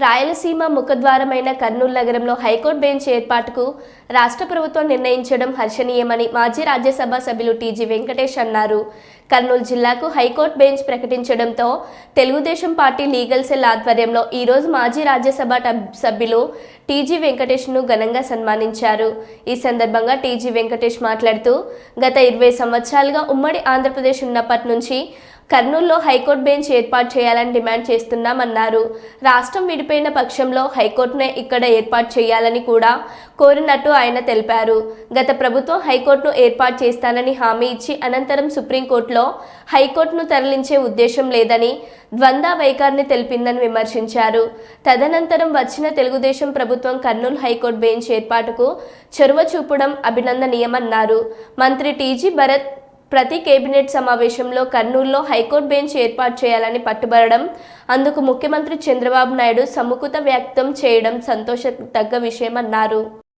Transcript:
రాయలసీమ ముఖద్వారమైన కర్నూలు నగరంలో high court bench ఏర్పాటుకు రాష్ట్ర ప్రభుత్వం నిర్ణయించడం హర్షణీయమని మాజీ రాజ్యసభ సభ్యులు టీజీ వెంకటేష్ అన్నారు. కర్నూలు జిల్లాకు హైకోర్టు బెంచ్ ప్రకటించడంతో తెలుగుదేశం పార్టీ లీగల్ సెల్ ఆధ్వర్యంలో ఈరోజు మాజీ రాజ్యసభ టబ్- సభ్యులు టీజీ వెంకటేష్ను ఘనంగా సన్మానించారు. ఈ సందర్భంగా టీజీ వెంకటేష్ మాట్లాడుతూ గత ఇరవై సంవత్సరాలుగా ఉమ్మడి ఆంధ్రప్రదేశ్ ఉన్నప్పటి నుంచి కర్నూలులో హైకోర్టు బెంచ్ ఏర్పాటు చేయాలని డిమాండ్ చేస్తున్నామన్నారు. రాష్ట్రం విడిపోయిన పక్షంలో హైకోర్టునే ఇక్కడ ఏర్పాటు చేయాలని కూడా కోరినట్టు ఆయన తెలిపారు. గత ప్రభుత్వం హైకోర్టును ఏర్పాటు చేస్తానని హామీ ఇచ్చి అనంతరం సుప్రీంకోర్టులో హైకోర్టును తరలించే ఉద్దేశం లేదని ద్వంద్వ వైఖరిని తెలిపిందని విమర్శించారు. తదనంతరం వచ్చిన తెలుగుదేశం ప్రభుత్వం కర్నూలు హైకోర్టు బెంచ్ ఏర్పాటుకు చొరవ చూపడం అభినందనీయమన్నారు. మంత్రి టీజీ భరత్ ప్రతి కేబినెట్ సమావేశంలో కర్నూలులో హైకోర్టు బెంచ్ ఏర్పాటు చేయాలని పట్టుబడడం అందుకు ముఖ్యమంత్రి చంద్రబాబు నాయుడు సముఖత వ్యక్తం చేయడం సంతోష తగ్గ విషయమన్నారు.